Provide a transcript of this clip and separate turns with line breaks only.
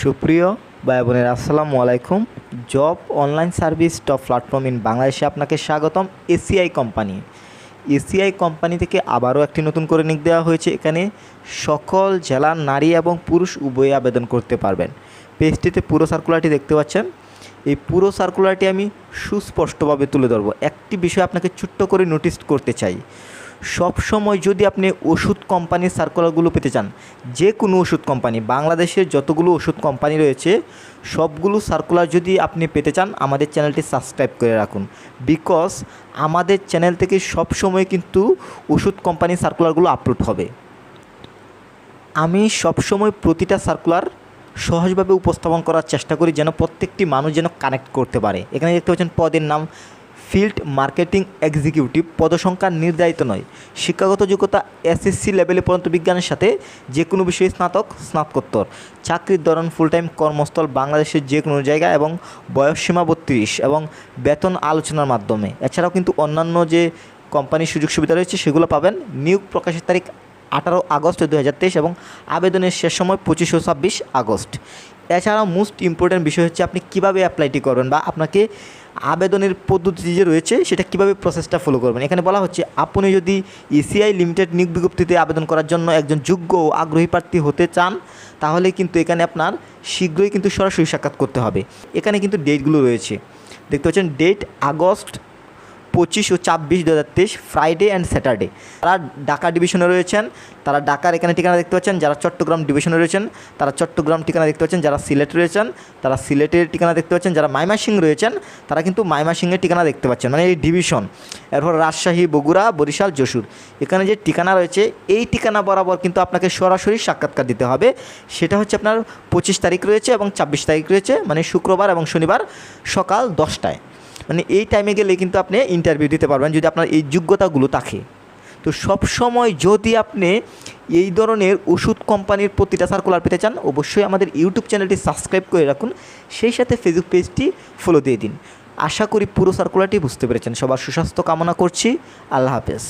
সুপ্রিয় ভাই বোনের, আসসালামু আলাইকুম। Job online service top platform in বাংলাদেশে আপনাকে স্বাগতম এসিআই কোম্পানি। এসিআই কোম্পানি থেকে আবারও একটি নতুন করে নিক দেওয়া হয়েছে। এখানে সকল জেলার নারী এবং পুরুষ উভয়ে আবেদন করতে পারবেন। পেজটিতে পুরো সার্কুলারটি দেখতে পাচ্ছেন। এই পুরো সার্কুলারটি আমি সুস্পষ্টভাবে তুলে ধরবো। একটি বিষয় আপনাকে ছোট্ট করে নোটিস করতে চাই। সব সময় যদি আপনি ওষুধ কোম্পানির সার্কুলারগুলো পেতে চান যে কোনো ওষুধ কোম্পানি বাংলাদেশের যতগুলো ওষুধ কোম্পানি রয়েছে, সবগুলো সার্কুলার যদি আপনি পেতে চান, আমাদের চ্যানেলটি সাবস্ক্রাইব করে রাখুন। বিকজ আমাদের চ্যানেল থেকে সব সময় কিন্তু ওষুধ কোম্পানির সার্কুলারগুলো আপলোড হবে। আমি সবসময় প্রতিটা সার্কুলার সহজভাবে উপস্থাপন করার চেষ্টা করি, যেন প্রত্যেকটি মানুষ যেন কানেক্ট করতে পারে। এখানে দেখতে পাচ্ছেন পদের নাম ফিল্ড মার্কেটিং এক্সিকিউটিভ পদসংখ্যা নির্ধারিত নয়। শিক্ষাগত যোগ্যতা এসএসসি লেভেলে পর্যন্ত বিজ্ঞানের সাথে যে কোনো বিষয়ে স্নাতক, স্নাতকোত্তর। চাকরির ধরন ফুল টাইম কর্মস্থল বাংলাদেশের যে কোনো জায়গা এবং বয়সসীমা বত্রিশ এবং বেতন আলোচনার মাধ্যমে। এছাড়াও কিন্তু অন্যান্য যে কোম্পানির সুযোগ সুবিধা রয়েছে সেগুলো পাবেন। নিয়োগ প্রকাশের তারিখ আঠারো আগস্ট দু হাজার তেইশ এবং আবেদনের শেষ সময় পঁচিশশো ছাব্বিশ আগস্ট। এছাড়াও মোস্ট ইম্পর্ট্যান্ট বিষয় হচ্ছে আপনি কীভাবে অ্যাপ্লাইটি করবেন বা আপনাকে আবেদনের পদ্ধতি যে রয়েছে, সেটা কীভাবে প্রসেসটা ফলো করবেন। এখানে বলা হচ্ছে, আপনি যদি ইসিআই লিমিটেড নিয়োগ বিজ্ঞপ্তিতে আবেদন করার জন্য একজন যোগ্য ও আগ্রহী প্রার্থী হতে চান, তাহলে কিন্তু এখানে আপনার শীঘ্রই কিন্তু সরাসরি সাক্ষাৎ করতে হবে। এখানে কিন্তু ডেটগুলো রয়েছে। দেখতে পাচ্ছেন ডেট আগস্ট পঁচিশ ও ছাব্বিশ দু হাজার তেইশ ফ্রাইডে অ্যান্ড স্যাটারডে তারা ঢাকা ডিভিশনে রয়েছেন, তারা ঢাকার এখানে ঠিকানা দেখতে পাচ্ছেন, যারা চট্টগ্রাম ডিভিশনে রয়েছেন, তারা চট্টগ্রাম ঠিকানা দেখতে পাচ্ছেন, যারা সিলেট রয়েছেন, তারা সিলেটের ঠিকানা দেখতে পাচ্ছেন, যারা মাইমাসিং রয়েছেন, তারা কিন্তু মাইমাসিংয়ের ঠিকানা দেখতে পাচ্ছেন মানে এই ডিভিশন এরপর রাজশাহী, বগুড়া, বরিশাল, যশোর। এখানে যে ঠিকানা রয়েছে, এই ঠিকানা বরাবর কিন্তু আপনাকে সরাসরি সাক্ষাৎকার দিতে হবে। সেটা হচ্ছে আপনার পঁচিশ তারিখ রয়েছে এবং ছাব্বিশ তারিখ রয়েছে মানে শুক্রবার এবং শনিবার সকাল দশটায়। মানে এই টাইমে গেলে কিন্তু আপনি ইন্টারভিউ দিতে পারবেন যদি আপনার এই যোগ্যতাগুলো থাকে। তো সব সময় যদি আপনি এই ধরনের ওষুধ কোম্পানির প্রতিটা সার্কুলার পেতে চান, অবশ্যই আমাদের ইউটিউব চ্যানেলটি সাবস্ক্রাইব করে রাখুন। সেই সাথে ফেসবুক পেজটি ফলো দিয়ে দিন। আশা করি পুরো সার্কুলারটি বুঝতে পেরেছেন। সবার সুস্বাস্থ্য কামনা করছি। আল্লাহ হাফেজ।